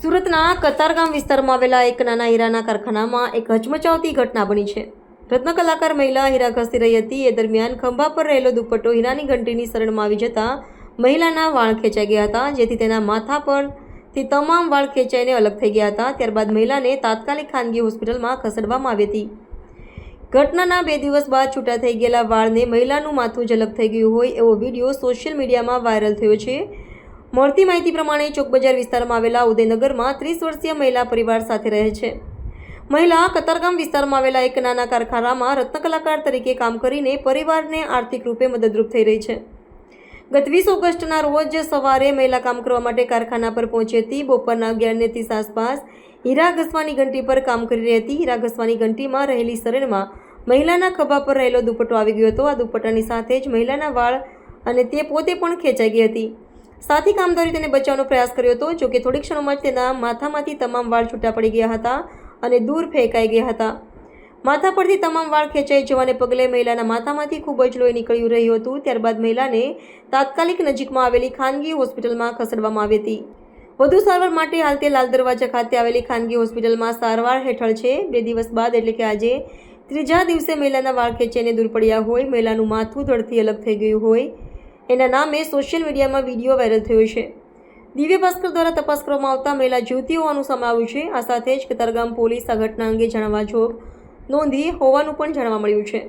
સુરતના કતારગામ વિસ્તારમાં આવેલા એક નાના હીરાના કારખાનામાં એક હચમચાવતી ઘટના બની છે. રત્ન કલાકાર મહિલા હીરા ઘસી રહી હતી. એ દરમિયાન ખંભા પર રહેલો દુપટ્ટો હીરાની ઘંટીની શરણમાં આવી જતા મહિલાના વાળ ખેંચાઈ ગયા હતા, જેથી તેના માથા પરથી તમામ વાળ ખેંચાઈને અલગ થઈ ગયા હતા. ત્યારબાદ મહિલાને તાત્કાલિક ખાનગી હોસ્પિટલમાં ખસેડવામાં આવી હતી. ઘટનાના બે દિવસ બાદ છૂટા થઈ ગયેલા વાળને મહિલાનું માથું ઝલક થઈ ગયું હોય એવો વીડિયો સોશિયલ મીડિયામાં વાયરલ થયો છે. મળતી માહિતી પ્રમાણે ચોકબજાર વિસ્તારમાં આવેલા ઉદયનગરમાં ત્રીસ વર્ષીય મહિલા પરિવાર સાથે રહે છે. મહિલા કતારગામ વિસ્તારમાં આવેલા એક નાના કારખાનામાં રત્નકલાકાર તરીકે કામ કરીને પરિવારને આર્થિક રૂપે મદદરૂપ થઈ રહી છે. ગત વીસ ઓગસ્ટના રોજ સવારે મહિલા કામ કરવા માટે કારખાના પર પહોંચી હતી. બપોરના અગિયારને ત્રીસ આસપાસ હીરા ઘસવાની ઘંટી પર કામ કરી રહી હતી. હીરા ઘસવાની ઘંટીમાં રહેલી શરણમાં મહિલાના ખભા પર રહેલો દુપટ્ટો આવી ગયો હતો. આ દુપટ્ટાની સાથે જ મહિલાના વાળ અને તે પોતે પણ ખેંચાઈ ગઈ હતી. સાથી કામદારી તેને બચાવવાનો પ્રયાસ કર્યો હતો. જોકે થોડી ક્ષણોમાં જ તેના માથામાંથી તમામ વાળ છૂટા પડી ગયા હતા અને દૂર ફેંકાઈ ગયા હતા. માથા પરથી તમામ વાળ ખેંચાઈ જવાને પગલે મહિલાના માથામાંથી ખૂબ જ લોહી નીકળ્યું રહ્યું હતું. ત્યારબાદ મહિલાને તાત્કાલિક નજીકમાં આવેલી ખાનગી હોસ્પિટલમાં ખસેડવામાં આવી હતી. વધુ સારવાર માટે હાલ તે લાલ દરવાજા ખાતે આવેલી ખાનગી હોસ્પિટલમાં સારવાર હેઠળ છે. બે દિવસ બાદ એટલે કે આજે ત્રીજા દિવસે મહિલાના વાળ ખેંચાઈને દૂર પડ્યા હોય. મહિલાનું માથું ધડથી અલગ થઈ ગયું હોય. એના નામે સોશિયલ મીડિયામાં વીડિયો વાયરલ થયો છે. દિવ્ય ભાસ્કર દ્વારા તપાસ કરવામાં આવતા મહિલા જીવતી હોવાનું સામે આવ્યું છે. આ સાથે જ કતારગામ પોલીસ આ ઘટના અંગે જાણવા જોગ નોંધી હોવાનું પણ જાણવા મળ્યું છે.